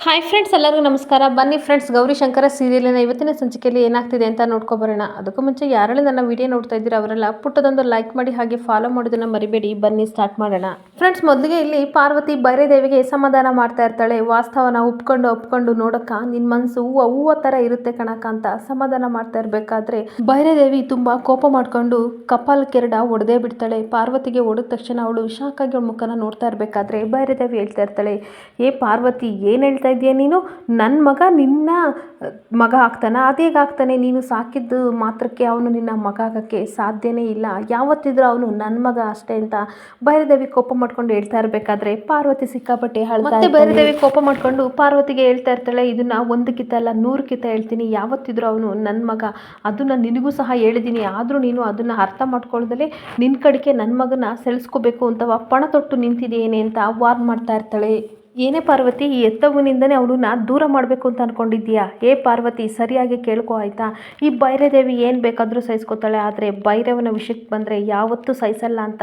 Hi friends ಎಲ್ಲರಿಗೂ ನಮಸ್ಕಾರ. ಬನ್ನಿ ಫ್ರೆಂಡ್ಸ್ ಗೌರಿ ಶಂಕರ ಸೀರಿಯಲಿನ ಇವತ್ತಿನ ಸಂಚಿಕೆಯಲ್ಲಿ ಏನಾಗ್ತಿದೆ ಅಂತ ನೋಡ್ಕೊಬರೋಣ ಅದಕ್ಕೂ ಮುಂಚೆ ಯಾರೆಲ್ಲ ನನ್ನ ವಿಡಿಯೋ ನೋಡ್ತಾ ಇದ್ದೀರಾ ಅವರೆಲ್ಲ ಪುಟ್ಟದೊಂದು ಲೈಕ್ ಮಾಡಿ ಹಾಗೆ ಫಾಲೋ ಮಾಡೋದನ್ನ ಮರಿಬೇಡಿ. ಬನ್ನಿ ಸ್ಟಾರ್ಟ್ ಮಾಡೋಣ. ಫ್ರೆಂಡ್ಸ್ ಮೊದಲಿಗೆ ಇಲ್ಲಿ ಪಾರ್ವತಿ ಬೈರೇದೇವಿಗೆ ಸಮಾಧಾನ ಮಾಡ್ತಾ ಇರ್ತಾಳೆ. ವಾಸ್ತವನ ಒಪ್ಕೊಂಡು ಒಪ್ಕೊಂಡು ನೋಡಕ್ಕ ನಿನ್ ಮನಸ್ಸು ಹೂವ ಹೂವ ತರ ಇರುತ್ತೆ ಕಣಕ್ಕ ಅಂತ ಸಮಾಧಾನ ಮಾಡ್ತಾ ಇರಬೇಕಾದ್ರೆ ಬೈರೇದೇವಿ ತುಂಬಾ ಕೋಪ ಮಾಡ್ಕೊಂಡು ಕಪಾಲ್ ಕೆರಡ ಒಡೆದೇ ಬಿಡ್ತಾಳೆ. ಪಾರ್ವತಿಗೆ ಒಡೆದ ತಕ್ಷಣ ಅವಳು ಶಾಕಾಗಿ ಮುಖನ ನೋಡ್ತಾ ಇರಬೇಕಾದ್ರೆ ಬೈರೇದೇವಿ ಹೇಳ್ತಾ ಇರ್ತಾಳೆ, ಏ ಪಾರ್ವತಿ, ಏನು ಹೇಳ್ತಾ ಇದೀಯ ನೀನು? ನನ್ನ ಮಗ ನಿನ್ನ ಮಗ ಆಗ್ತಾನ? ಅದೇಗಾಗ್ತಾನೆ ನೀನು ಸಾಕಿದ್ದು ಮಾತ್ರಕ್ಕೆ ಅವನು ನಿನ್ನ ಮಗ ಆಗೋಕ್ಕೆ ಸಾಧ್ಯನೇ ಇಲ್ಲ. ಯಾವತ್ತಿದ್ರು ಅವನು ನನ್ನ ಮಗ ಅಷ್ಟೇ ಅಂತ ಬೈರದೇವಿ ಕೋಪ ಮಾಡ್ಕೊಂಡು ಹೇಳ್ತಾ ಇರಬೇಕಾದ್ರೆ ಪಾರ್ವತಿ ಸಿಕ್ಕಾಪಟ್ಟೆ ಮತ್ತೆ ಬೈರದೇವಿ ಕೋಪ ಮಾಡ್ಕೊಂಡು ಪಾರ್ವತಿಗೆ ಹೇಳ್ತಾ ಇರ್ತಾಳೆ ಇದನ್ನ ಒಂದಕ್ಕಿಂತ ಅಲ್ಲ ನೂರಕ್ಕಿಂತ ಹೇಳ್ತೀನಿ. ಯಾವತ್ತಿದ್ರು ಅವನು ನನ್ನ ಮಗ. ಅದನ್ನ ನಿನಗೂ ಸಹ ಹೇಳಿದ್ದೀನಿ ಆದರೂ ನೀನು ಅದನ್ನ ಅರ್ಥ ಮಾಡ್ಕೊಳ್ದಲೆ ನಿನ್ನ ಕಡೆಗೆ ನನ್ನ ಮಗನ ಸೆಳೆಸ್ಕೋಬೇಕು ಅಂತ ಪಣ ತೊಟ್ಟು ನಿಂತಿದೆಯೇನೆ ಅಂತ ವಾರ್ ಮಾಡ್ತಾ ಇರ್ತಾಳೆ. ಏನೇ ಪಾರ್ವತಿ, ಈ ಎತ್ತವನಿಂದನೇ ಅವನನ್ನ ದೂರ ಮಾಡಬೇಕು ಅಂತ ಅಂದ್ಕೊಂಡಿದ್ದೀಯಾ ಏ ಪಾರ್ವತಿ, ಸರಿಯಾಗಿ ಕೇಳ್ಕೊ ಆಯಿತಾ? ಈ ಭೈರದೇವಿ ಏನು ಬೇಕಾದರೂ ಸಹಿಸ್ಕೋತಾಳೆ, ಆದರೆ ಭೈರವನ ವಿಷಯಕ್ಕೆ ಬಂದರೆ ಯಾವತ್ತೂ ಸಹಿಸಲ್ಲ ಅಂತ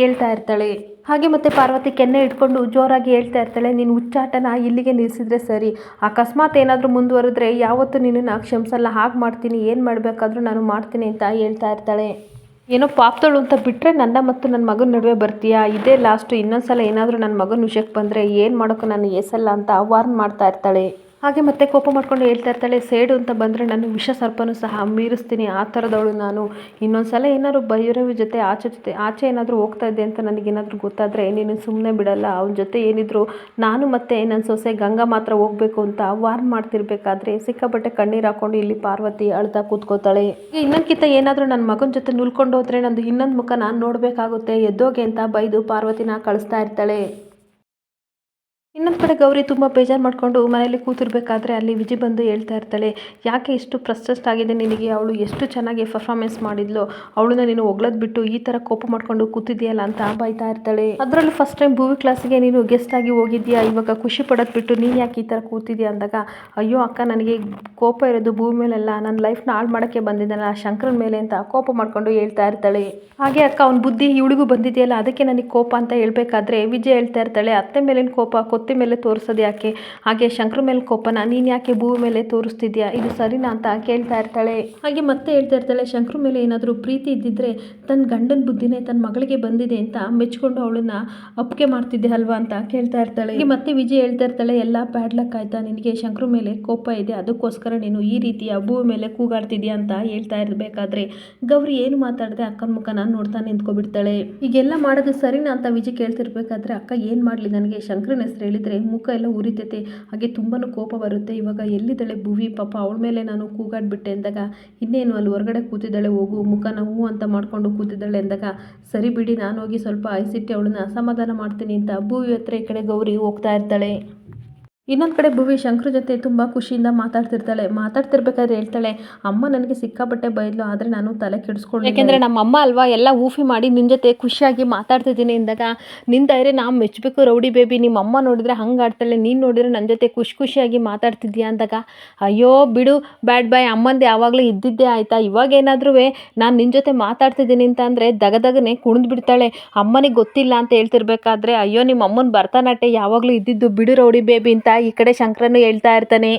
ಹೇಳ್ತಾ ಇರ್ತಾಳೆ. ಹಾಗೆ ಮತ್ತೆ ಪಾರ್ವತಿ ಕೆನ್ನೆ ಇಟ್ಕೊಂಡು ಜೋರಾಗಿ ಹೇಳ್ತಾ ಇರ್ತಾಳೆ, ನೀನು ಹುಚ್ಚಾಟನ ಇಲ್ಲಿಗೆ ನಿಲ್ಲಿಸಿದ್ರೆ ಸರಿ. ಅಕಸ್ಮಾತ್ ಏನಾದರೂ ಮುಂದುವರೆದ್ರೆ ಯಾವತ್ತೂ ನಿನ್ನನ್ನು ಕ್ಷಮಿಸಲ್ಲ. ಹಾಗೆ ಮಾಡ್ತೀನಿ, ಏನು ಮಾಡಬೇಕಾದ್ರೂ ನಾನು ಮಾಡ್ತೀನಿ ಅಂತ ಹೇಳ್ತಾ ಇರ್ತಾಳೆ. ಏನೋ ಪಾಪದಳು ಅಂತ ಬಿಟ್ಟರೆ ನನ್ನ ಮತ್ತು ನನ್ನ ಮಗನ ನಡುವೆ ಬರ್ತೀಯಾ? ಇದೇ ಲಾಸ್ಟು ಇನ್ನೊಂದು ಸಲ ಏನಾದರೂ ನನ್ನ ಮಗನ ವಿಷಯಕ್ಕೆ ಬಂದರೆ ಏನು ಮಾಡೋಕ್ಕೂ ನಾನು ಎಸಲ್ಲ ಅಂತ ವಾರ್ನ್ ಮಾಡ್ತಾ ಇರ್ತಾಳೆ. ಹಾಗೆ ಮತ್ತೆ ಕೋಪ ಮಾಡ್ಕೊಂಡು ಹೇಳ್ತಾ ಇರ್ತಾಳೆ, ಸೇಡು ಅಂತ ಬಂದರೆ ನಾನು ವಿಷ ಸರ್ಪನೂ ಸಹ ಮೀರಿಸ್ತೀನಿ, ಆ ಥರದವಳು ನಾನು. ಇನ್ನೊಂದು ಸಲ ಏನಾದ್ರು ಭೈರವಿ ಜೊತೆ ಆಚೆ ಜೊತೆ, ಆಚೆ ಏನಾದರೂ ಹೋಗ್ತಾ ಇದ್ದೆ ಅಂತ ನನಗೇನಾದರೂ ಗೊತ್ತಾದರೆ ನೀನು ಸುಮ್ಮನೆ ಬಿಡಲ್ಲ. ಅವನ ಜೊತೆ ಏನಿದ್ರು ನಾನು ಮತ್ತೆ ನನ್ನ ಸೊಸೆ ಗಂಗಾ ಮಾತ್ರ ಹೋಗಬೇಕು ಅಂತ ವಾರ್ನ್ ಮಾಡ್ತಿರ್ಬೇಕಾದ್ರೆ ಸಿಕ್ಕಾಪಟ್ಟೆ ಕಣ್ಣೀರು ಹಾಕೊಂಡು ಇಲ್ಲಿ ಪಾರ್ವತಿ ಅಳ್ತಾ ಕೂತ್ಕೋತಾಳೆ. ಇನ್ನೊಂದ್ಕಿಂತ ಏನಾದರೂ ನನ್ನ ಮಗನ ಜೊತೆ ನುಲ್ಕೊಂಡು ಹೋದರೆ ನಂದು ಇನ್ನೊಂದು ಮುಖ ನಾನು ನೋಡಬೇಕಾಗುತ್ತೆ. ಎದ್ದೋಗೆ ಅಂತ ಬೈದು ಪಾರ್ವತಿನ ಕಳಿಸ್ತಾ ಇರ್ತಾಳೆ. ಕಡೆ ಗೌರಿ ತುಂಬ ಬೇಜಾರು ಮಾಡಿಕೊಂಡು ಮನೆಯಲ್ಲಿ ಕೂತಿರ್ಬೇಕಾದ್ರೆ ಅಲ್ಲಿ ವಿಜಯ್ ಬಂದು ಹೇಳ್ತಾ ಇರ್ತಾಳೆ. ಯಾಕೆ ಇಷ್ಟು ಫ್ರಸ್ಟ್ರೆಸ್ಟ್ ಆಗಿದೆ ನಿನಗೆ? ಅವಳು ಎಷ್ಟು ಚೆನ್ನಾಗಿ ಪರ್ಫಾರ್ಮೆನ್ಸ್ ಮಾಡಿದ್ಲು. ಅವಳನ್ನ ನೀನು ಒಗ್ಳದ್ ಬಿಟ್ಟು ಈ ಥರ ಕೋಪ ಮಾಡ್ಕೊಂಡು ಕೂತಿದ್ಯಲ್ಲ ಅಂತ ಬೈತಾ ಇರ್ತಾಳೆ. ಅದರಲ್ಲೂ ಫಸ್ಟ್ ಟೈಮ್ ಭೂವಿ ಕ್ಲಾಸಿಗೆ ನೀನು ಗೆಸ್ಟ್ ಆಗಿ ಹೋಗಿದ್ಯಾ? ಇವಾಗ ಖುಷಿ ಪಡೋದು ಬಿಟ್ಟು ನೀನು ಯಾಕೆ ಈ ಥರ ಕೂತಿದ್ಯಾ ಅಂದಾಗ, ಅಯ್ಯೋ ಅಕ್ಕ, ನನಗೆ ಕೋಪ ಇರೋದು ಭೂಮಿ ಮೇಲೆಲ್ಲ. ನನ್ನ ಲೈಫ್ನ ಹಾಳು ಮಾಡೋಕ್ಕೆ ಬಂದಿದ್ದಾನೆ ಶಂಕರನ ಮೇಲೆ ಅಂತ ಕೋಪ ಮಾಡ್ಕೊಂಡು ಹೇಳ್ತಾ ಇರ್ತಾಳೆ. ಹಾಗೆ ಅಕ್ಕ, ಅವ್ನ ಬುದ್ಧಿ ಇವಳಿಗೂ ಬಂದಿದೆಯಲ್ಲ, ಅದಕ್ಕೆ ನನಗೆ ಕೋಪ ಅಂತ ಹೇಳ್ಬೇಕಾದ್ರೆ ವಿಜಯ್ ಹೇಳ್ತಾ ಇರ್ತಾಳೆ. ಅತ್ತೆ ಮೇಲಿನ ಕೋಪ, ಕೊತ್ತಿ ಮೇಲೆ ತೋರಿಸೋದು ಯಾಕೆ? ಹಾಗೆ ಶಂಕರ ಮೇಲೆ ಕೋಪನ, ನೀನು ಯಾಕೆ ಭೂಮಿ ಮೇಲೆ ತೋರಿಸ್ತಿದ್ಯಾ? ಇದು ಸರಿನಾ ಅಂತ ಕೇಳ್ತಾ ಇರ್ತಾಳೆ. ಹಾಗೆ ಮತ್ತೆ ಹೇಳ್ತಾ ಇರ್ತಾಳೆ, ಶಂಕರ ಮೇಲೆ ಏನಾದರೂ ಪ್ರೀತಿ ಇದ್ದಿದ್ರೆ ತನ್ನ ಗಂಡನ ಬುದ್ಧಿನೇ ತನ್ನ ಮಗಳಿಗೆ ಬಂದಿದೆ ಅಂತ ಮೆಚ್ಕೊಂಡು ಅವಳನ್ನ ಅಪ್ಪಿಗೆ ಮಾಡ್ತಿದ್ದೆ ಅಲ್ವಾ ಅಂತ ಕೇಳ್ತಾ ಇರ್ತಾಳೆ. ಮತ್ತೆ ವಿಜಯ್ ಹೇಳ್ತಾ ಇರ್ತಾಳೆ, ಎಲ್ಲ ಬ್ಯಾಡ್ ಲಕ್ ಆಯ್ತಾ? ನಿನಗೆ ಶಂಕರ ಮೇಲೆ ಕೋಪ ಇದೆ. ಅದಕ್ಕೋಸ್ಕರ ನೀನು ಈ ರೀತಿಯ ಭೂಮಿ ಮೇಲೆ ಕೂಗಾಡ್ತಿದ್ಯಾ? ಅಂತ ಹೇಳ್ತಾ ಇರಬೇಕಾದ್ರೆ ಗೌರಿ ಏನು ಮಾತಾಡದೆ ಅಕ್ಕನ ಮುಖ ನಾನು ನೋಡ್ತಾ ನಿಂತ್ಕೊಬಿಡ್ತಾಳೆ. ಈಗೆಲ್ಲ ಮಾಡೋದು ಸರಿನಾ? ಅಂತ ವಿಜಯ್ ಕೇಳ್ತಿರ್ಬೇಕಾದ್ರೆ, ಅಕ್ಕ, ಏನು ಮಾಡಲಿ? ನನಗೆ ಶಂಕರನ ಹೆಸರು ಹೇಳಿದ್ರೆ ಮುಖ ಎಲ್ಲ ಉರಿತೈತೆ, ಹಾಗೆ ತುಂಬಾ ಕೋಪ ಬರುತ್ತೆ. ಇವಾಗ ಎಲ್ಲಿದ್ದಾಳೆ ಭುವಿ? ಪಾಪ ಅವಳ ಮೇಲೆ ನಾನು ಕೂಗಾಡ್ಬಿಟ್ಟೆ ಅಂದಾಗ, ಇನ್ನೇನು ಅಲ್ಲಿ ಹೊರಗಡೆ ಕೂತಿದ್ದಾಳೆ ಹೋಗು, ಮುಖನ ಹೂ ಅಂತ ಮಾಡ್ಕೊಂಡು ಕೂತಿದ್ದಾಳೆ ಅಂದಾಗ, ಸರಿ ಬಿಡಿ, ನಾನು ಹೋಗಿ ಸ್ವಲ್ಪ ಐಸಿಟ್ಟು ಅವಳನ್ನ ಅಸಮಾಧಾನ ಮಾಡ್ತೀನಿ ಅಂತ ಭುವಿ ಹತ್ರ ಈ ಕಡೆ ಗೌರಿ ಹೋಗ್ತಾ ಇರ್ತಾಳೆ. ಇನ್ನೊಂದು ಕಡೆ ಭುವಿ ಶಂಕ್ರ ಜೊತೆ ತುಂಬ ಖುಷಿಯಿಂದ ಮಾತಾಡ್ತಿರ್ತಾಳೆ. ಮಾತಾಡ್ತಿರ್ಬೇಕಾದ್ರೆ ಹೇಳ್ತಾಳೆ, ಅಮ್ಮ ನನಗೆ ಸಿಕ್ಕಾಪಟ್ಟೆ ಬೈದ್ಲು, ಆದರೆ ನಾನು ತಲೆ ಕೆಡಿಸ್ಕೊಂಡು ಯಾಕೆಂದರೆ ನಮ್ಮ ಅಮ್ಮ ಅಲ್ವಾ ಎಲ್ಲ ಊಫಿ ಮಾಡಿ ನಿನ್ನ ಜೊತೆ ಖುಷಿಯಾಗಿ ಮಾತಾಡ್ತಿದ್ದೀನಿ ಅಂದಾಗ ನಿನ್ನ ಧೈರ್ಯ ನಾವು ಮೆಚ್ಚಬೇಕು ರೌಡಿ ಬೇಬಿ, ನಿಮ್ಮ ಅಮ್ಮ ನೋಡಿದ್ರೆ ಹಂಗೆ ಆಡ್ತಾಳೆ, ನೀನು ನೋಡಿದ್ರೆ ನನ್ನ ಜೊತೆ ಖುಷಿ ಖುಷಿಯಾಗಿ ಮಾತಾಡ್ತಿದ್ಯಾ ಅಂದಾಗ, ಅಯ್ಯೋ ಬಿಡು, ಬ್ಯಾಡ್ ಬಾಯ್ ಅಮ್ಮಂದು ಯಾವಾಗಲೂ ಇದ್ದಿದ್ದೇ ಆಯಿತಾ ಇವಾಗೇನಾದ್ರೂ ನಾನು ನಿನ್ನ ಜೊತೆ ಮಾತಾಡ್ತಿದ್ದೀನಿ ಅಂತ ಅಂದರೆ ದಗದಗನೆ ಕುಣಿದು ಬಿಡ್ತಾಳೆ. ಅಮ್ಮನಿಗೆ ಗೊತ್ತಿಲ್ಲ ಅಂತ ಹೇಳ್ತಿರ್ಬೇಕಾದ್ರೆ, ಅಯ್ಯೋ, ನಿಮ್ಮ ಅಮ್ಮನ ಭರತನಾಟ್ಯ ಯಾವಾಗಲೂ ಇದ್ದಿದ್ದು ಬಿಡು ರೌಡಿ ಬೇಬಿ ಅಂತ ಈ ಕಡೆ ಶಂಕರನು ಹೇಳ್ತಾ ಇರ್ತಾನೆ.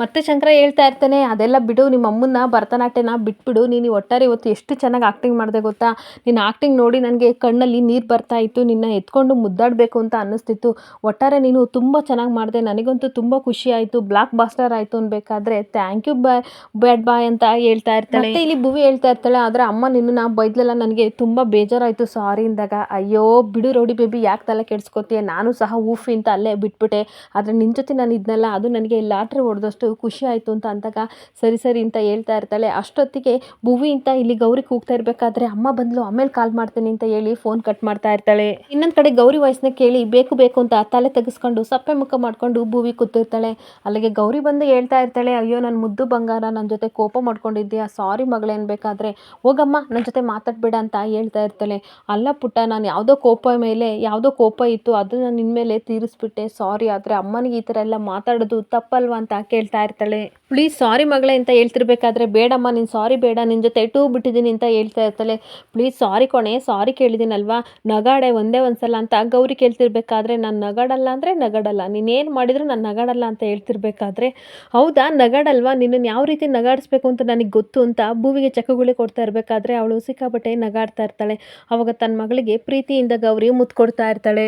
ಮತ್ತೆ ಶಂಕರ ಹೇಳ್ತಾ ಇರ್ತಾನೆ, ಅದೆಲ್ಲ ಬಿಡು, ನಿಮ್ಮ ಅಮ್ಮನ್ನ, ಭರತನಾಟ್ಯನ ಬಿಟ್ಬಿಡು ನೀನು ಒಟ್ಟಾರೆ ಇವತ್ತು ಎಷ್ಟು ಚೆನ್ನಾಗಿ ಆ್ಯಕ್ಟಿಂಗ್ ಮಾಡಿದೆ ಗೊತ್ತಾ? ನಿನ್ನ ಆ್ಯಕ್ಟಿಂಗ್ ನೋಡಿ ನನಗೆ ಕಣ್ಣಲ್ಲಿ ನೀರು ಬರ್ತಾ ಇತ್ತು, ನಿನ್ನ ಎತ್ಕೊಂಡು ಮುದ್ದಾಡಬೇಕು ಅಂತ ಅನ್ನಿಸ್ತಿತ್ತು. ಒಟ್ಟಾರೆ ನೀನು ತುಂಬ ಚೆನ್ನಾಗಿ ಮಾಡಿದೆ, ನನಗಂತೂ ತುಂಬ ಖುಷಿ ಆಯಿತು ಬ್ಲಾಕ್ ಬಾಸ್ಟರ್ ಆಯಿತು ಅನ್ಬೇಕಾದ್ರೆ thank you boy bad boy ಅಂತ ಹೇಳ್ತಾ ಇರ್ತಾಳೆ. ಮತ್ತೆ ಇಲ್ಲಿ ಭುವಿ ಹೇಳ್ತಾ ಇರ್ತಾಳೆ, ಆದರೆ ಅಮ್ಮ ನಿನ್ನ ಬೈದ್ಲೆಲ್ಲ, ನನಗೆ ತುಂಬ ಬೇಜಾರಾಯಿತು ಸಾರಿ ಅಂದಾಗ. ಅಯ್ಯೋ, ಬಿಡು ರೌಡಿ ಬೇಬಿ ಯಾಕೆ ತಲೆ ಕೆಡ್ಸ್ಕೊತೀಯ? ನಾನು ಸಹ ಊಫಿ ಅಂತ ಅಲ್ಲೇ ಬಿಟ್ಬಿಟ್ಟೆ. ಆದರೆ ನಿನ್ನ ಜೊತೆ ನಾನು ಇದ್ನಲ್ಲ, ಅದು ನನಗೆ ಲಾಟ್ರಿ ಹೊಡೆದಷ್ಟು ಖುಷಿ ಆಯಿತು ಅಂತ ಅಂದಾಗ ಸರಿ ಸರಿ ಅಂತ ಹೇಳ್ತಾ ಇರ್ತಾಳೆ. ಅಷ್ಟೊತ್ತಿಗೆ ಭುವಿ ಅಂತ ಇಲ್ಲಿ ಗೌರಿ ಕೂಗ್ತಾ ಇರಬೇಕಾದ್ರೆ ಅಮ್ಮ ಬಂದ್ಲು, ಆಮೇಲೆ ಕಾಲ್ ಮಾಡ್ತೀನಿ ಅಂತ ಹೇಳಿ ಫೋನ್ ಕಟ್ ಮಾಡ್ತಾ ಇರ್ತಾಳೆ. ಇನ್ನೊಂದು ಕಡೆ ಗೌರಿ ವಾಯ್ಸ್ನ ಕೇಳಿ ಬೇಕು ಬೇಕು ಅಂತ ತಲೆ ತೆಗೆಸ್ಕೊಂಡು ಸಪ್ಪೆ ಮುಖ ಮಾಡ್ಕೊಂಡು ಭೂವಿ ಕೂತಿರ್ತಾಳೆ. ಅಲ್ಲಿಗೆ ಗೌರಿ ಬಂದು ಹೇಳ್ತಾ ಇರ್ತಾಳೆ, ಅಯ್ಯೋ ನನ್ನ ಮುದ್ದು ಬಂಗಾರ ನನ್ನ ಜೊತೆ ಕೋಪ ಮಾಡ್ಕೊಂಡಿದ್ದೀಯಾ ಸಾರಿ ಮಗಳೇ ಅನ್ಬೇಕಾದ್ರೆ ಹೋಗಮ್ಮ ನನ್ನ ಜೊತೆ ಮಾತಾಡ್ಬೇಡ ಅಂತ ಹೇಳ್ತಾ ಇರ್ತಾಳೆ. ಅಲ್ಲ ಪುಟ್ಟ, ನಾನು ಯಾವುದೋ ಕೋಪ ಮೇಲೆ, ಯಾವುದೋ ಕೋಪ ಇತ್ತು, ಅದನ್ನ ನಿನ್ನ ಮೇಲೆ ತೀರಿಸ್ಬಿಟ್ಟೆ. ಸಾರಿ ಆದರೆ ಅಮ್ಮನಿಗೆ ಈ ಥರ ಎಲ್ಲ ಮಾತಾಡೋದು ತಪ್ಪಲ್ವಾ ಅಂತ ಕೇಳ್ತಾ ಹೇಳ್ತಾ ಇರ್ತಾಳೆ. ಪ್ಲೀಸ್ ಸಾರಿ ಮಗಳೇ ಅಂತ ಹೇಳ್ತಿರ್ಬೇಕಾದ್ರೆ ಬೇಡಮ್ಮ, ನೀನು ಸಾರಿ ಬೇಡ ನಿನ್ನ ಜೊತೆ ಟೂ ಬಿಟ್ಟಿದ್ದೀನಿ ಅಂತ ಹೇಳ್ತಾ ಇರ್ತಾಳೆ. ಪ್ಲೀಸ್ ಸಾರಿ ಕೊಣೆ ಸಾರಿ ಕೇಳಿದ್ದೀನಲ್ವಾ? ನಗಾಡೆ ಒಂದೇ ಒಂದ್ಸಲ ಅಂತ ಗೌರಿ ಕೇಳ್ತಿರ್ಬೇಕಾದ್ರೆ ನಾನು ನಗಾಡಲ್ಲ ಅಂದರೆ ನಗಾಡಲ್ಲ. ನೀನೇನು ಮಾಡಿದ್ರು ನಾನು ನಗಾಡಲ್ಲ ಅಂತ ಹೇಳ್ತಿರ್ಬೇಕಾದ್ರೆ. ಹೌದಾ? ನಗಾಡಲ್ವಾ? ನಿನ್ನನ್ನು ಯಾವ ರೀತಿ ನಗಾಡಿಸ್ಬೇಕು ಅಂತ ನನಗೆ ಗೊತ್ತು ಅಂತ ಭೂವಿಗೆ ಚಕಗುಳಿ ಕೊಡ್ತಾ ಇರಬೇಕಾದ್ರೆ ಅವಳು ಸಿಕ್ಕಾಪಟ್ಟೆ ನಗಾಡ್ತಾ ಇರ್ತಾಳೆ. ಅವಾಗ ತನ್ನ ಮಗಳಿಗೆ ಪ್ರೀತಿಯಿಂದ ಗೌರಿ ಮುತ್ತು ಕೊಡ್ತಾ ಇರ್ತಾಳೆ.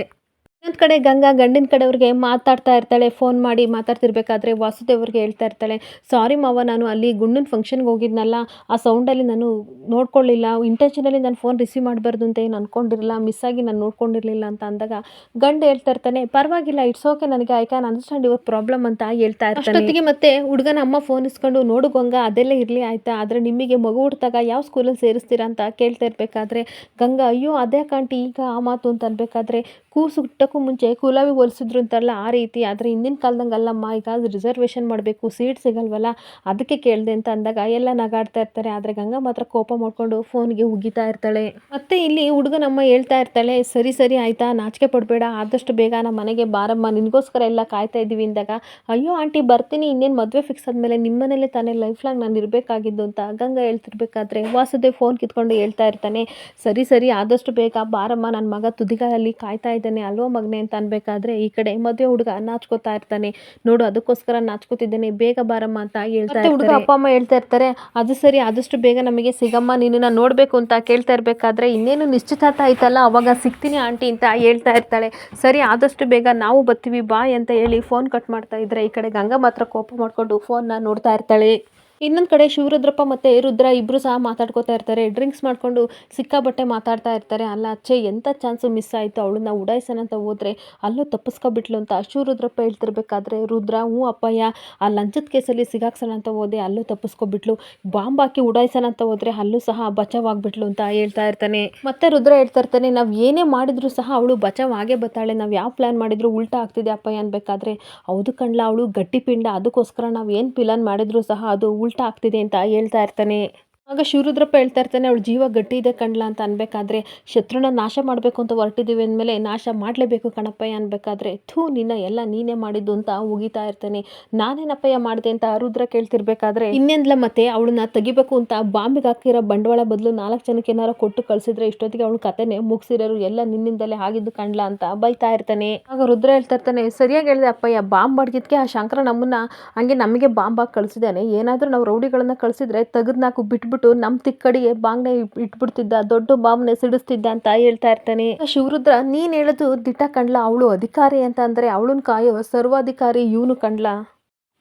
ಇನ್ನೊಂದು ಕಡೆ ಗಂಗಾ ಗಂಡಿನ ಕಡೆಯವ್ರಿಗೆ ಮಾತಾಡ್ತಾ ಇರ್ತಾಳೆ ಫೋನ್ ಮಾಡಿ ಮಾತಾಡ್ತಿರ್ಬೇಕಾದ್ರೆ ವಾಸುದೇವ್ರಿಗೆ ಹೇಳ್ತಾ ಇರ್ತಾಳೆ ಸಾರಿ ಮಾವ, ನಾನು ಅಲ್ಲಿ ಗುಂಡಿನ ಫಂಕ್ಷನ್ಗೆ ಹೋಗಿದ್ನಲ್ಲ, ಆ ಸೌಂಡಲ್ಲಿ ನಾನು ನೋಡ್ಕೊಳ್ಳಿಲ್ಲ ಇಂಟೆನ್ಷನಲ್ಲಿ ನಾನು ಫೋನ್ ರಿಸೀವ್ ಮಾಡಬಾರ್ದು ಅಂತ ಏನು ಅಂದ್ಕೊಂಡಿರಲಿಲ್ಲ ಮಿಸ್ ಆಗಿ ನಾನು ನೋಡ್ಕೊಂಡಿರಲಿಲ್ಲ ಅಂತ ಅಂದಾಗ ಗಂಡ ಹೇಳ್ತಾ ಇರ್ತಾನೆ, ಪರವಾಗಿಲ್ಲ ಇಟ್ಸ್ ಓಕೆ ನನಗೆ I can understand your problem ಅಂತ ಹೇಳ್ತಾ ಇರ್ತಾನೆ. ಅಷ್ಟೊತ್ತಿಗೆ ಮತ್ತೆ ಹುಡುಗನ ಅಮ್ಮ ಫೋನ್ ಇಸ್ಕೊಂಡು, ನೋಡು ಗಂಗಾ, ಅದೆಲ್ಲ ಇರಲಿ ಆಯಿತಾ, ಆದರೆ ನಿಮಗೆ ಮಗು ಹುಟ್ಟಿದಾಗ ಯಾವ ಸ್ಕೂಲಲ್ಲಿ ಸೇರಿಸ್ತೀರಾ ಅಂತ ಕೇಳ್ತಾ ಇರಬೇಕಾದ್ರೆ, ಗಂಗಾ, ಅಯ್ಯೋ, ಅದೇ ಕಾಂಟಿ, ಈಗ ಆ ಮಾತು ಅಂತ ಅನ್ಬೇಕಾದ್ರೆ ಕೂಸು ಹುಟ್ಟಕ್ಕೂ ಮುಂಚೆ ಕುಲಾವಿ ಹೋಲಿಸಿದ್ರು ಅಂತಲ್ಲ ಆ ರೀತಿ. ಆದರೆ ಹಿಂದಿನ ಕಾಲದಂಗೆ ಅಲ್ಲಮ್ಮ, ಈಗ ರಿಸರ್ವೇಷನ್ ಮಾಡಬೇಕು ಸೀಟ್ ಸಿಗಲ್ವಲ್ಲ, ಅದಕ್ಕೆ ಕೇಳಿದೆ ಅಂತ ಅಂದಾಗ ಎಲ್ಲ ನಗಾಡ್ತಾ ಇರ್ತಾರೆ. ಆದರೆ ಗಂಗಾ ಮಾತ್ರ ಕೋಪ ಮಾಡಿಕೊಂಡು ಫೋನ್ಗೆ ಉಗಿತಾ ಇರ್ತಾಳೆ. ಮತ್ತೆ ಇಲ್ಲಿ ಹುಡುಗನಮ್ಮ ಹೇಳ್ತಾ ಇರ್ತಾಳೆ, ಸರಿ ಸರಿ ಆಯ್ತಾ, ನಾಚಿಕೆ ಪಡಬೇಡ, ಆದಷ್ಟು ಬೇಗ ನಮ್ಮ ಮನೆಗೆ ಬಾರಮ್ಮ, ನಿನಗೋಸ್ಕರ ಎಲ್ಲ ಕಾಯ್ತಾ ಇದ್ದೀವಿ ಅಂದಾಗ, ಅಯ್ಯೋ ಆಂಟಿ, ಬರ್ತೀನಿ, ಇನ್ನೇನು ಮದುವೆ ಫಿಕ್ಸ್ ಆದಮೇಲೆ ನಿಮ್ಮನೇಲೆ ತಾನೇ ಲೈಫ್ ಲಾಂಗ್ ನಾನು ಇರಬೇಕಾಗಿದ್ದು ಅಂತ ಗಂಗಾ ಹೇಳ್ತಿರ್ಬೇಕಾದ್ರೆ ವಾಸುದೇವ್ ಫೋನ್ ಕಿತ್ಕೊಂಡು ಹೇಳ್ತಾ ಇರ್ತಾನೆ, ಸರಿ ಸರಿ, ಆದಷ್ಟು ಬೇಗ ಬಾರಮ್ಮ ನನ್ನ ಮಗ ತುದಿಗಾಲಲ್ಲಿ ಕಾಯ್ತಾ ಇದ್ದಾನೆ, ಅಲ್ವಾ ಮಗನೆ ಅಂತ ಅನ್ಬೇಕಾದ್ರೆ ಈ ಕಡೆ ಮದುವೆ ಹುಡುಗ ನಾಚ್ಕೋತಾ ಇರ್ತಾನೆ. ನೋಡು ಅದಕ್ಕೋಸ್ಕರ ನಾಚ್ಕೋತಿದ್ದೇನೆ ಬೇಗ ಬಾರಮ್ಮ ಅಂತ ಹೇಳ್ತಾ ಹುಡುಗ ಅಪ್ಪ ಅಮ್ಮ ಹೇಳ್ತಾ ಇರ್ತಾರೆ ಅದು ಸರಿ ಆದಷ್ಟು ಬೇಗ ನಮಗೆ ಸಿಗಮ್ಮ ನಿನ್ನನ್ನು ನೋಡಬೇಕು ಅಂತ ಕೇಳ್ತಾ ಇರ್ಬೇಕಾದ್ರೆ ಇನ್ನೇನು ನಿಶ್ಚಿತಾರ್ಥ ಆಯ್ತಲ್ಲ ಅವಾಗ ಸಿಗ್ತೀನಿ ಆಂಟಿ ಅಂತ ಹೇಳ್ತಾ ಇರ್ತಾಳೆ. ಸರಿ ಆದಷ್ಟು ಬೇಗ ನಾವು ಬತ್ತೀವಿ ಬಾಯ್ ಅಂತ ಹೇಳಿ ಫೋನ್ ಕಟ್ ಮಾಡ್ತಾ ಇದ್ರೆ ಈ ಕಡೆ ಗಂಗಾ ಮಾತ್ರ ಕೋಪ ಮಾಡಿಕೊಂಡು ಫೋನ್ನ ನೋಡ್ತಾ ಇರ್ತಾಳೆ. ಇನ್ನೊಂದು ಕಡೆ ಶಿವರುದ್ರಪ್ಪ ಮತ್ತು ರುದ್ರ ಇಬ್ಬರು ಸಹ ಮಾತಾಡ್ಕೋತಾ ಇರ್ತಾರೆ. ಡ್ರಿಂಕ್ಸ್ ಮಾಡಿಕೊಂಡು ಸಿಕ್ಕಾಬಟ್ಟೆ ಮಾತಾಡ್ತಾ ಇರ್ತಾರೆ. ಅಲ್ಲ ಅಚ್ಚೆ ಎಂಥ ಚಾನ್ಸು ಮಿಸ್ ಆಯಿತು? ಅವಳನ್ನ ಉಡಾಯಿಸೋಣ ಅಂತ ಹೋದರೆ ಅಲ್ಲೂ ತಪ್ಪಿಸ್ಕೊಬಿಟ್ಲು ಅಂತ ಶಿವರುದ್ರಪ್ಪ ಹೇಳ್ತಿರ್ಬೇಕಾದ್ರೆ, ರುದ್ರ, ಹ್ಞೂ ಅಪ್ಪಯ್ಯ, ಆ ಲಂಚದ ಕೇಸಲ್ಲಿ ಸಿಗಾಕ್ಸೋಣ ಅಂತ ಹೋದೆ, ಅಲ್ಲೂ ತಪ್ಪಿಸ್ಕೊಬಿಟ್ಲು. ಬಾಂಬ್ ಹಾಕಿ ಉಡಾಯಿಸೋಣ ಅಂತ ಹೋದರೆ ಅಲ್ಲೂ ಸಹ ಬಚಾವಾಗ್ಬಿಟ್ಲು ಅಂತ ಹೇಳ್ತಾ ಇರ್ತಾನೆ. ಮತ್ತೆ ರುದ್ರ ಹೇಳ್ತಾ ಇರ್ತಾನೆ, ನಾವು ಏನೇ ಮಾಡಿದ್ರು ಸಹ ಅವಳು ಬಚಾವ್ ಆಗೇ ಬರ್ತಾಳೆ. ನಾವು ಯಾವ ಪ್ಲ್ಯಾನ್ ಮಾಡಿದ್ರು ಉಲ್ಟಾ ಆಗ್ತಿದೆ ಅಪ್ಪಯ್ಯ ಅನ್ಬೇಕಾದ್ರೆ, ಹೌದು ಕಣ್ಲ, ಅವಳು ಗಟ್ಟಿ ಪಿಂಡ ಅದಕ್ಕೋಸ್ಕರ ನಾವು ಏನು ಪ್ಲಾನ್ ಮಾಡಿದ್ರು ಸಹ ಅದು ಉಲ್ಟಾ ಆಗ್ತಿದೆ ಅಂತ ಹೇಳ್ತಾ ಇರ್ತಾನೆ. ಆಗ ಶಿವರುದ್ರಪ್ಪ ಹೇಳ್ತಾ ಇರ್ತಾನೆ, ಅವಳು ಜೀವ ಗಟ್ಟಿ ಇದೆ ಕಣ್ಲ ಅಂತ ಅನ್ಬೇಕಾದ್ರೆ, ಶತ್ರುನ ನಾಶ ಮಾಡಬೇಕು ಅಂತ ಹೊರಟಿದ್ದೀವಿ ಅಂದಮೇಲೆ ನಾಶ ಮಾಡಲೇಬೇಕು ಕಣಪ್ಪಯ್ಯ ಅನ್ಬೇಕಾದ್ರೆ, ಥೂ, ನಿನ್ನ ಎಲ್ಲ ನೀನೇ ಮಾಡಿದ್ದು ಅಂತ ಉಗಿತಾ ಇರ್ತಾನೆ. ನಾನೇನಪ್ಪಯ್ಯ ಮಾಡಿದೆ ಅಂತ ರುದ್ರ ಕೇಳ್ತಿರ್ಬೇಕಾದ್ರೆ, ಇನ್ನೆಂದ್ಲ ಮತ್ತೆ ಅವಳನ್ನ ತೆಗಿಬೇಕು ಅಂತ ಬಾಂಬಿಗೆ ಹಾಕಿರೋ ಬಂಡವಾಳ ಬದಲು ನಾಲ್ಕು ಜನಕ್ಕೆ ಏನಾರ ಕೊಟ್ಟು ಕಳ್ಸಿದ್ರೆ ಇಷ್ಟೊತ್ತಿಗೆ ಅವಳು ಕತೆನೆ ಮುಗಿಸಿರೋರು ಎಲ್ಲ ನಿನ್ನಿಂದಲೇ ಆಗಿದ್ದು ಕಣ್ಲ ಅಂತ ಬೈತಾ ಇರ್ತಾನೆ. ಆಗ ರುದ್ರ ಹೇಳ್ತಾ ಇರ್ತಾನೆ, ಸರಿಯಾಗಿ ಹೇಳಿದೆ ಅಪ್ಪಯ್ಯ, ಬಾಂಬ್ ಮಾಡಿದಕ್ಕೆ ಆ ಶಂಕರ ನಮ್ಮನ್ನ ಹಂಗೆ ನಮಗೆ ಬಾಂಬ್ ಹಾಕಿ ಕಳಿಸಿದ್ದಾನೆ. ಏನಾದರೂ ನಾವು ರೌಡಿಗಳನ್ನ ಕಳಿಸಿದ್ರೆ ತೆಗೆದ್ನಾಕು ನಾಲ್ಕು ಬಿಟ್ಬಿಟ್ಟು ನಮ್ಮ ತಿಕ್ಕಡಿಗೆ ಬಾಂಗ್ನೆ ಇಟ್ಬಿಡ್ತಿದ್ದ, ದೊಡ್ಡ ಬಾಂಬ್ನೆ ಸಿಡಿಸ್ತಿದ್ದ ಅಂತ ಹೇಳ್ತಾ ಇರ್ತಾನೆ. ಶಿವರುದ್ರ, ನೀನ್ ಹೇಳೋದು ದಿಟ್ಟ ಕಂಡ್ಲ? ಅವಳು ಅಧಿಕಾರಿ ಅಂತ ಅಂದ್ರೆ ಅವಳನ್ ಕಾಯೋ ಸರ್ವಾಧಿಕಾರಿ ಇವನು ಕಂಡ್ಲ?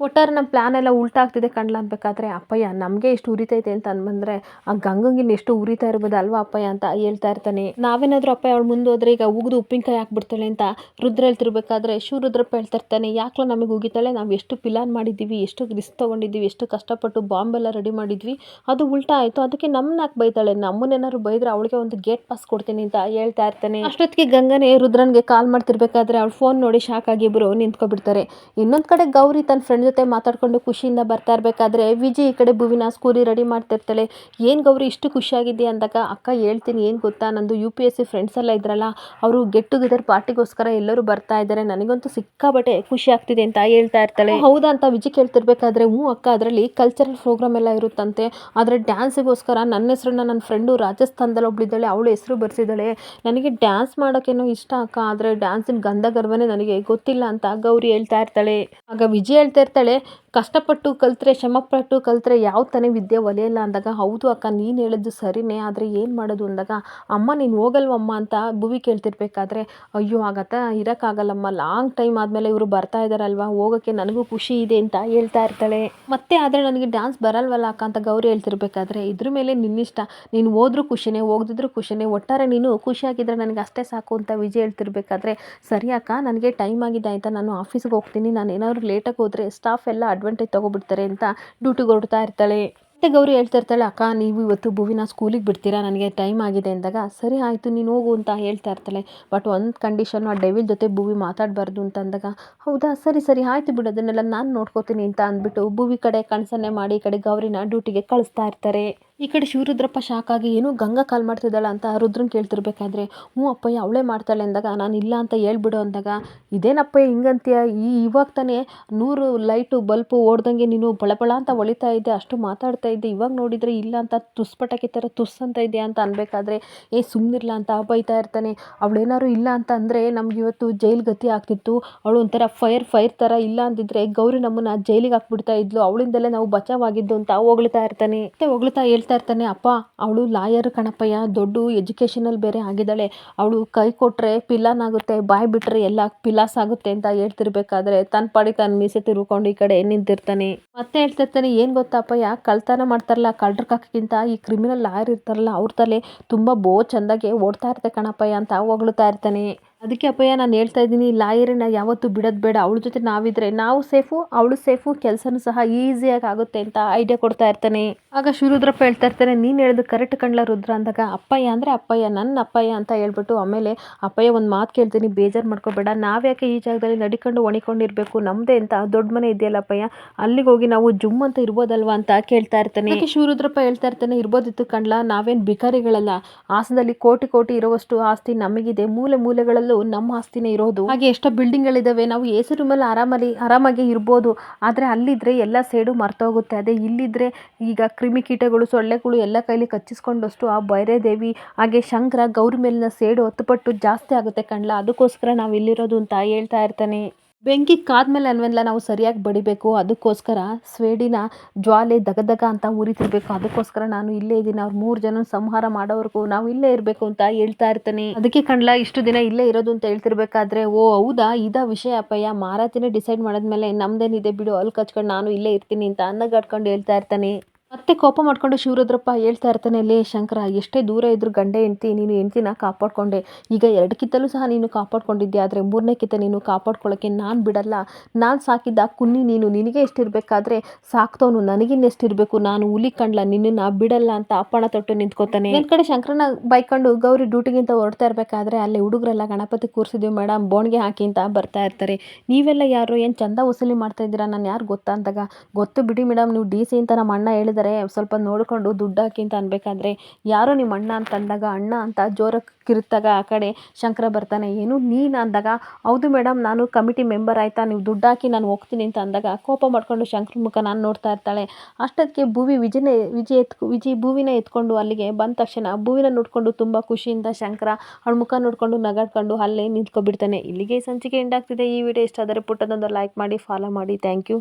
ಒಟ್ಟಾರೆ ನಮ್ಮ ಪ್ಲ್ಯಾನ್ ಎಲ್ಲ ಉಲ್ಟಾ ಆಗ್ತಿದೆ ಕಣ್ಲ ಅನ್ಬೇಕಾದ್ರೆ, ಅಪ್ಪಯ್ಯ, ನಮಗೆ ಎಷ್ಟು ಉರಿತೈತೆ ಅಂತ ಅಂದ್ಬಂದ್ರೆ ಆ ಗಂಗಂಗಿನ ಎಷ್ಟು ಉರಿತಾ ಇರ್ಬೋದು ಅಲ್ವಾ ಅಪ್ಪಯ್ಯ? ಅಂತ ಹೇಳ್ತಾ ಇರ್ತಾನೆ. ನಾವೇನಾದರೂ ಅಪ್ಪಯ್ಯ ಅವಳು ಮುಂದೆ ಹೋದ್ರೆ ಈಗ ಉಗಿದು ಉಪ್ಪಿನಕಾಯಿ ಹಾಕ್ಬಿಡ್ತಾಳೆ ಅಂತ ರುದ್ರ ಹೇಳ್ತಿರ್ಬೇಕಾದ್ರೆ ಶಿವರುದ್ರಪ್ಪ ಹೇಳ್ತಾ ಇರ್ತಾನೆ, ಯಾಕ್ಲ ನಮಗೆ ಉಗಿತಾಳೆ? ನಾವು ಎಷ್ಟು ಪಿಲಾನ್ ಮಾಡಿದ್ದೀವಿ, ಎಷ್ಟು ರಿಸ್ಕ್ ತೊಗೊಂಡಿದ್ದೀವಿ, ಎಷ್ಟು ಕಷ್ಟಪಟ್ಟು ಬಾಂಬ್ ಎಲ್ಲ ರೆಡಿ ಮಾಡಿದ್ವಿ, ಅದು ಉಲ್ಟಾ ಆಯಿತು, ಅದಕ್ಕೆ ನಮ್ಮನ್ನ ಯಾಕೆ ಬೈತಾಳೆ? ನಮ್ಮನ್ನೇನಾದ್ರು ಬೈದ್ರೆ ಅವಳಿಗೆ ಒಂದು ಗೇಟ್ ಪಾಸ್ ಕೊಡ್ತೀನಿ ಅಂತ ಹೇಳ್ತಾ ಇರ್ತಾನೆ. ಅಷ್ಟೊತ್ತಿಗೆ ಗಂಗನೇ ರುದ್ರನ್ಗೆ ಕಾಲ್ ಮಾಡ್ತಿರ್ಬೇಕಾದ್ರೆ ಅವ್ಳು ಫೋನ್ ನೋಡಿ ಶಾಕ್ ಆಗಿ ಇಬ್ಬರು ನಿಂತ್ಕೊಬಿಡ್ತಾರೆ. ಇನ್ನೊಂದು ಕಡೆ ಗೌರಿ ತನ್ನ ಫ್ರೆಂಡ್ ಜೊತೆ ಮಾತಾಡ್ಕೊಂಡು ಖುಷಿಯಿಂದ ಬರ್ತಾ ಇರಬೇಕಾದ್ರೆ ವಿಜಿ ಈ ಕಡೆ ಭುವಿನ ಸ್ಕೂರಿ ರೆಡಿ ಮಾಡ್ತಿರ್ತಾಳೆ. ಏನು ಗೌರಿ, ಇಷ್ಟು ಖುಷಿಯಾಗಿದ್ದೆ ಅಂದಾಗ, ಅಕ್ಕ, ಹೇಳ್ತೀನಿ, ಏನು ಗೊತ್ತಾ? ನಂದು U P S C friends ಎಲ್ಲ ಇದ್ರಲ್ಲ, ಅವರು ಗೆಟ್ ಟುಗೆದರ್ ಪಾರ್ಟಿಗೋಸ್ಕರ ಎಲ್ಲರೂ ಬರ್ತಾ ಇದ್ದಾರೆ. ನನಗಂತೂ ಸಿಕ್ಕಾಬಟ್ಟೆ ಖುಷಿ ಆಗ್ತಿದೆ ಅಂತ ಹೇಳ್ತಾ ಇರ್ತಾಳೆ. ಹೌದಾ ಅಂತ ವಿಜಿ ಕೇಳ್ತಿರ್ಬೇಕಾದ್ರೆ, ಹ್ಞೂ ಅಕ್ಕ, ಅದರಲ್ಲಿ ಕಲ್ಚರಲ್ ಪ್ರೋಗ್ರಾಮ್ ಎಲ್ಲ ಇರುತ್ತಂತೆ. ಆದರೆ ಡ್ಯಾನ್ಸಿಗೋಸ್ಕರ ನನ್ನ ಹೆಸರನ್ನ ನನ್ನ ಫ್ರೆಂಡು ರಾಜಸ್ಥಾನದಲ್ಲಿ ಒಬ್ಬಳಿದ್ದಾಳೆ ಅವಳು ಹೆಸರು ಬರ್ಸಿದ್ದಾಳೆ. ನನಗೆ ಡ್ಯಾನ್ಸ್ ಮಾಡೋಕ್ಕೇನೋ ಇಷ್ಟ ಅಕ್ಕ, ಆದರೆ ಡ್ಯಾನ್ಸಿನ ಗಂಧ ಗರ್ವನೇ ನನಗೆ ಗೊತ್ತಿಲ್ಲ ಅಂತ ಗೌರಿ ಹೇಳ್ತಾ ಇರ್ತಾಳೆ. ಆಗ ವಿಜಯ್ ಹೇಳ್ತಾ ಇರ್ತಾಳೆ ಕಷ್ಟಪಟ್ಟು ಕಲಿತ್ರೆ, ಶ್ರಮಪಟ್ಟು ಕಲಿತ್ರೆ ಯಾವ ತಾನೇ ವಿದ್ಯೆ ಒಲಿಯಲ್ಲ ಅಂದಾಗ, ಹೌದು ಅಕ್ಕ, ನೀನು ಹೇಳಿದ್ದು ಸರಿನೇ, ಆದರೆ ಏನು ಮಾಡೋದು? ಅಂದಾಗ, ಅಮ್ಮ, ನೀನು ಹೋಗಲ್ವಮ್ಮ? ಅಂತ ಭುವಿ ಕೇಳ್ತಿರ್ಬೇಕಾದ್ರೆ, ಅಯ್ಯೋ ಆಗತ್ತಾ ಇರೋಕ್ಕಾಗಲ್ಲಮ್ಮ, ಲಾಂಗ್ ಟೈಮ್ ಆದಮೇಲೆ ಇವರು ಬರ್ತಾ ಇದ್ದಾರಲ್ವ ಹೋಗೋಕ್ಕೆ ನನಗೂ ಖುಷಿ ಇದೆ ಅಂತ ಹೇಳ್ತಾ ಇರ್ತಾಳೆ. ಮತ್ತೆ ಆದರೆ ನನಗೆ ಡ್ಯಾನ್ಸ್ ಬರಲ್ವಲ್ಲ ಅಕ್ಕ ಅಂತ ಗೌರಿ ಹೇಳ್ತಿರ್ಬೇಕಾದ್ರೆ, ಇದ್ರ ಮೇಲೆ ನಿನ್ನಿಷ್ಟ, ನೀನು ಹೋದ್ರೂ ಖುಷಿನೇ, ಹೋಗದಿದ್ರು ಖುಷಿನೇ, ಒಟ್ಟಾರೆ ನೀನು ಖುಷಿಯಾಗಿದ್ದರೆ ನನಗೆ ಅಷ್ಟೇ ಸಾಕು ಅಂತ ವಿಜಯ್ ಹೇಳ್ತಿರ್ಬೇಕಾದ್ರೆ, ಸರಿ ಅಕ್ಕ, ನನಗೆ ಟೈಮ್ ಆಗಿದೆ ಆಯಿತಾ, ನಾನು ಆಫೀಸ್ಗೆ ಹೋಗ್ತೀನಿ, ನಾನು ಏನಾದ್ರು ಲೇಟಾಗಿ ಹೋದರೆ ಸ್ಟಾಫ್ ಎಲ್ಲ ಅಡ್ವಾಂಟೇಜ್ ತೊಗೊಬಿಡ್ತಾರೆ ಅಂತ ಡ್ಯೂಟಿಗೆ ಹೊರಡ್ತಾ ಇರ್ತಾಳೆ. ಮತ್ತೆ ಗೌರಿ ಹೇಳ್ತಾ ಇರ್ತಾಳೆ, ಅಕ್ಕ, ನೀವು ಇವತ್ತು ಭುವಿನ ಸ್ಕೂಲಿಗೆ ಬಿಡ್ತೀರಾ? ನನಗೆ ಟೈಮ್ ಆಗಿದೆ ಅಂದಾಗ ಸರಿ ಆಯಿತು, ನೀನು ಹೋಗು ಅಂತ ಹೇಳ್ತಾ ಇರ್ತಾಳೆ. ಬಟ್ ಒಂದು ಕಂಡೀಷನ್ನು ಆ ಡೆವಿಲ್ ಜೊತೆ ಭುವಿ ಮಾತಾಡಬಾರ್ದು ಅಂತ ಅಂದಾಗ, ಹೌದಾ? ಸರಿ ಸರಿ, ಆಯಿತು ಬಿಡು, ಅದನ್ನೆಲ್ಲ ನಾನು ನೋಡ್ಕೋತೀನಿ ಅಂತ ಅಂದ್ಬಿಟ್ಟು ಭುವಿ ಕಡೆ ಕಣ್ಸನ್ನೆ ಮಾಡಿ ಈ ಕಡೆ ಗೌರಿನ ಡ್ಯೂಟಿಗೆ ಕಳಿಸ್ತಾ ಇರ್ತಾರೆ. ಈ ಕಡೆ ಶಿವರುದ್ರಪ್ಪ ಶಾಕ್ ಆಗಿ, ಏನು ಗಂಗಾ ಕಾಲ್ ಮಾಡ್ತಿದ್ದಾಳ ಅಂತ ರುದ್ರನ್ ಕೇಳ್ತಿರ್ಬೇಕಾದ್ರೆ? ಹ್ಞೂ ಅಪ್ಪಯ್ಯ, ಅವಳೇ ಮಾಡ್ತಾಳೆ ಅಂದಾಗ, ನಾನು ಇಲ್ಲ ಅಂತ ಹೇಳ್ಬಿಡು ಅಂದಾಗ ಇದೇನಪ್ಪ ಹಿಂಗಂತೀಯ? ಈ ಇವಾಗ ತಾನೇ ನೂರು ಲೈಟು, ಬಲ್ಪು ಓಡ್ದಂಗೆ ನೀನು ಬಳಬಳ ಅಂತ ಹೊಳಿತಾ ಇದ್ದೆ, ಅಷ್ಟು ಮಾತಾಡ್ತಾ ಇದ್ದೆ, ಇವಾಗ ನೋಡಿದರೆ ಇಲ್ಲ ಅಂತ ತುಸ್ಪಟಾಕಿ ಥರ ತುಸ್ ಅಂತ ಇದೆ ಅಂತ ಅನ್ಬೇಕಾದ್ರೆ, ಏ ಸುಮ್ಮನಿರ್ಲ ಅಂತ ಬೈತಾ ಇರ್ತಾನೆ. ಅವಳೇನಾದ್ರು ಇಲ್ಲ ಅಂತ ಅಂದರೆ ನಮ್ಗೆ ಇವತ್ತು ಜೈಲ್ ಗತಿ ಆಗ್ತಿತ್ತು. ಅವಳು ಒಂಥರ ಫೈರ್ ಫೈರ್ ಥರ ಇಲ್ಲ ಅಂದಿದ್ರೆ ಗೌರಿ ನಮ್ಮನ್ನ ಜೈಲಿಗೆ ಹಾಕ್ಬಿಡ್ತಾ ಇದ್ಲು. ಅವಳಿಂದಲೇ ನಾವು ಬಚಾವಾಗಿದ್ದು ಅಂತ ಹೊಗಳ್ತಾ ಇರ್ತಾನೆ. ಮತ್ತೆ ಹೊಗಳ್ತಾ ಹೇಳ್ತಾ ಇರ್ತಾನೆ, ಅಪ್ಪ, ಅವಳು ಲಾಯರ್ ಕಣಪ್ಪಯ್ಯ, ದೊಡ್ಡ ಎಜುಕೇಷನಲ್ಲಿ ಬೇರೆ ಆಗಿದ್ದಾಳೆ. ಅವಳು ಕೈ ಕೊಟ್ಟರೆ ಪಿಲಾನ್ ಆಗುತ್ತೆ, ಬಾಯಿ ಬಿಟ್ಟರೆ ಎಲ್ಲ ಪಿಲಾಸ್ ಆಗುತ್ತೆ ಅಂತ ಹೇಳ್ತಿರ್ಬೇಕಾದ್ರೆ ತನ್ನ ಪಾಡಿ ತಾನು ಮೀಸೆ ತಿರ್ಕೊಂಡು ಈ ಕಡೆ ನಿಂತಿರ್ತಾನೆ. ಮತ್ತೆ ಹೇಳ್ತಿರ್ತಾನೆ ಏನು ಗೊತ್ತಾ ಅಪ್ಪಯ್ಯ, ಕಳ್ತನ ಮಾಡ್ತಾರಲ್ಲ, ಕಳ್ಳರ ಕಾಕಿಗಿಂತ ಈ ಕ್ರಿಮಿನಲ್ ಲಾಯರ್ ಇರ್ತಾರಲ್ಲ, ಅವ್ರ ತಲೆ ತುಂಬ ಬೋ ಚಂದಾಗೆ ಓಡ್ತಾ ಇರ್ತೆ ಕಣಪ್ಪಯ್ಯ, ಅಂತ ಹೊಗಳ್ತಾ ಇರ್ತಾನೆ. ಅದಕ್ಕೆ ಅಪ್ಪಯ್ಯ ನಾನು ಹೇಳ್ತಾ ಇದ್ದೀನಿ, ಲಾಯರನ್ನ ಯಾವತ್ತೂ ಬಿಡೋದು ಬೇಡ. ಅವಳ ಜೊತೆ ನಾವಿದ್ರೆ ನಾವು ಸೇಫು, ಅವಳು ಸೇಫು, ಕೆಲಸನೂ ಸಹ ಈಸಿಯಾಗಿ ಆಗುತ್ತೆ ಅಂತ ಐಡಿಯಾ ಕೊಡ್ತಾ ಇರ್ತಾನೆ. ಆಗ ಶಿವರುದ್ರಪ್ಪ ಹೇಳ್ತಾ ಇರ್ತಾನೆ, ನೀನು ಹೇಳೋದು ಕರೆಕ್ಟ್ ಕಣ್ಲ ರುದ್ರ ಅಂದಾಗ, ಅಪ್ಪಯ್ಯ ಅಂದರೆ ಅಪ್ಪಯ್ಯ, ನನ್ನ ಅಪ್ಪಯ್ಯ ಅಂತ ಹೇಳ್ಬಿಟ್ಟು ಆಮೇಲೆ ಅಪ್ಪಯ್ಯ ಒಂದು ಮಾತು ಕೇಳ್ತೀನಿ, ಬೇಜಾರು ಮಾಡ್ಕೋಬೇಡ. ನಾವ್ಯಾಕೆ ಈ ಜಾಗದಲ್ಲಿ ನಡಿಕೊಂಡು ಒಣಿಕೊಂಡಿರಬೇಕು? ನಮ್ಮದೇ ಅಂತ ದೊಡ್ಡ ಮನೆ ಇದೆಯಲ್ಲ ಅಪ್ಪಯ್ಯ? ಅಲ್ಲಿಗೆ ಹೋಗಿ ನಾವು ಜುಮ್ ಅಂತ ಇರ್ಬೋದಲ್ವಾ ಅಂತ ಕೇಳ್ತಾ ಇರ್ತಾನೆ. ಅದಕ್ಕೆ ಶಿವರುದ್ರಪ್ಪ ಹೇಳ್ತಾ ಇರ್ತಾನೆ, ಇರ್ಬೋದಿತ್ತು ಕಣ್ಲ, ನಾವೇನು ಭಿಕಾರಿಗಳಲ್ಲ. ಹಾಸನದಲ್ಲಿ ಕೋಟಿ ಕೋಟಿ ಇರುವಷ್ಟು ಆಸ್ತಿ ನಮಗಿದೆ. ಮೂಲೆ ಮೂಲೆಗಳಲ್ಲೂ ನಮ್ಮ ಆಸ್ತಿನೇ ಇರೋದು. ಹಾಗೆ ಎಷ್ಟೋ ಬಿಲ್ಡಿಂಗ್ಗಳಿದಾವೆ. ನಾವು ಎ ಸಿ ರೂಮಲ್ಲಿ ಆರಾಮಲ್ಲಿ, ಆರಾಮಾಗಿ ಇರ್ಬೋದು. ಆದರೆ ಅಲ್ಲಿದ್ರೆ ಎಲ್ಲ ಸೈಡು ಮರ್ತೋಗುತ್ತೆ. ಅದೇ ಇಲ್ಲಿದ್ರೆ ಈಗ ಕ್ರಿಮಿಕೀಟಗಳು ಸೊಳ್ಳೆಗಳು ಎಲ್ಲ ಕೈಲಿ ಕಚ್ಚಿಸ್ಕೊಂಡಷ್ಟು ಆ ದೇವಿ ಹಾಗೆ ಶಂಕರ ಗೌರಿ ಮೇಲಿನ ಸೇಡು ಹೊತ್ತುಪಟ್ಟು ಜಾಸ್ತಿ ಆಗುತ್ತೆ ಕಣ್ಲ. ಅದಕ್ಕೋಸ್ಕರ ನಾವು ಇಲ್ಲಿರೋದು ಅಂತ ಹೇಳ್ತಾ ಇರ್ತಾನೆ. ಬೆಂಕಿ ಕಾದ್ಮೇಲೆ ಅನ್ವೆಲ್ಲ ನಾವು ಸರಿಯಾಗಿ ಬಡಿಬೇಕು, ಅದಕ್ಕೋಸ್ಕರ ಸ್ವೇಡಿನ ಜ್ವಾಲೆ ದಗದಗ ಅಂತ ಉರಿತಿರಬೇಕು ಅದಕ್ಕೋಸ್ಕರ ನಾನು ಇಲ್ಲೇ ಇದ್ದೀನಿ, ಅವ್ರು ಮೂರು ಜನ ಸಂಹಾರ ಮಾಡೋವರೆಗೂ ನಾವು ಇಲ್ಲೇ ಇರಬೇಕು ಅಂತ ಹೇಳ್ತಾ ಇರ್ತಾನೆ. ಅದಕ್ಕೆ ಕಣ್ಲ, ಇಷ್ಟು ದಿನ ಇಲ್ಲೇ ಇರೋದು ಅಂತ ಹೇಳ್ತಿರ್ಬೇಕಾದ್ರೆ, ಓ ಹೌದಾ? ಇದ ವಿಷಯ ಅಪ್ಪಯ್ಯ. ಮಾರಾತಿನೇ ಡಿಸೈಡ್ ಮಾಡಿದ್ಮೇಲೆ ನಮ್ದೇನಿದೆ ಬಿಡು, ಅಲ್ಲಿ ಕಚ್ಕೊಂಡು ನಾನು ಇಲ್ಲೇ ಇರ್ತೀನಿ ಅಂತ ಅನ್ನಗಾಡ್ಕೊಂಡು ಹೇಳ್ತಾ ಇರ್ತಾನೆ. ಮತ್ತೆ ಕೋಪ ಮಾಡ್ಕೊಂಡು ಶಿವರುದ್ರಪ್ಪ ಹೇಳ್ತಾ ಇರ್ತಾನೆ, ಲೇ ಶಂಕರ, ಎಷ್ಟೇ ದೂರ ಇದ್ರು ಗಂಡೆ, ಹೆಂಡ್ತಿ, ನೀನು ಹೆಂಡ್ತಿನ ಕಾಪಾಡ್ಕೊಂಡೆ. ಈಗ ಎರಡು ಕಿತ್ತಲೂ ಸಹ ನೀನು ಕಾಪಾಡ್ಕೊಂಡಿದ್ದೆ ಆದರೆ ಮೂರನೇ ಕಿತ್ತ ನೀನು ಕಾಪಾಡ್ಕೊಳ್ಳೋಕ್ಕೆ ನಾನು ಬಿಡಲ್ಲ. ನಾನು ಸಾಕಿದ್ದ ಕುನ್ನಿ ನೀನು. ನಿನಗೆ ಎಷ್ಟಿರಬೇಕಾದ್ರೆ ಸಾಕ್ತವನು. ನನಗಿನ್ನೆಷ್ಟಿರಬೇಕು? ನಾನು ಹುಲಿ ಕಂಡ್ಲ, ನಿನ್ನನ್ನು ಬಿಡಲ್ಲ ಅಂತ ಅಪ್ಪಣ ತೊಟ್ಟು ನಿಂತ್ಕೋತಾನೆ. ನನ್ನ ಕಡೆ ಶಂಕರನ ಬೈಕೊಂಡು ಗೌರಿ ಡ್ಯೂಟಿಗಿಂತ ಹೊರಡ್ತಾ ಇರಬೇಕಾದ್ರೆ ಅಲ್ಲಿ ಹುಡುಗರೆಲ್ಲ ಗಣಪತಿ ಕೂರಿಸಿದ್ವಿ ಮೇಡಮ್ ಬೋಣಿಗೆ ಹಾಕಿ ಅಂತ ಬರ್ತಾ ಇರ್ತಾರೆ. ನೀವೆಲ್ಲ ಯಾರು? ಏನು ಚಂದ ವಸೂಲಿ ಮಾಡ್ತಾ ಇದ್ದೀರಾ? ನಾನು ಯಾರು ಗೊತ್ತಾ ಅಂದಾಗ? ಗೊತ್ತು ಬಿಡಿ ಮೇಡಮ್ ನೀವು ಡಿ ಸಿ ಅಂತ ನಮ್ಮ ಅಣ್ಣ ಹೇಳಿದ್ದಾರೆ ಸ್ವಲ್ಪ ನೋಡಿಕೊಂಡು ದುಡ್ಡು ಹಾಕಿ ಅಂತ ಅನ್ಬೇಕಾದ್ರೆ, ಯಾರೋ ನಿಮ್ಮ ಅಣ್ಣ ಅಂತ ಅಂದಾಗ, ಅಣ್ಣ ಅಂತ ಜೋರಾಗಿ ಕಿರುತ್ತಾಗ ಆ ಕಡೆ ಶಂಕರ ಬರ್ತಾನೆ, ಏನು ನೀನು? ಅಂದಾಗ, ಹೌದು ಮೇಡಮ್ ನಾನು ಕಮಿಟಿ ಮೆಂಬರ್ ಆಯಿತಾ, ನೀವು ದುಡ್ಡು ಹಾಕಿ ನಾನು ಹೋಗ್ತೀನಿ ಅಂತ ಅಂದಾಗ, ಕೋಪ ಮಾಡಿಕೊಂಡು ಶಂಕರ ಮುಖ ನಾನು ನೋಡ್ತಾ ಇರ್ತಾಳೆ. ಅಷ್ಟೊತ್ತಿಗೆ ಭೂವಿ ವಿಜಯನೇ, ವಿಜಯ್ ಎತ್ ವಿಜಯ್ ಭೂವಿನ ಎತ್ಕೊಂಡು ಅಲ್ಲಿಗೆ ಬಂದ ತಕ್ಷಣ, ಭೂವಿನ ನೋಡಿಕೊಂಡು ತುಂಬ ಖುಷಿಯಿಂದ ಶಂಕರ ಅವಳ ಮುಖ ನೋಡಿಕೊಂಡು ನಗಾಡ್ಕೊಂಡು ಅಲ್ಲೇ ನಿಂತ್ಕೊಬಿಡ್ತಾನೆ. ಇಲ್ಲಿಗೆ ಸಂಚಿಕೆ ಎಂಡಾಗ್ತಿದೆ ಈ ವಿಡಿಯೋ ಇಷ್ಟ ಆದರೆ ಪುಟ್ಟದೊಂದು ಲೈಕ್ ಮಾಡಿ ಫಾಲೋ ಮಾಡಿ. Thank you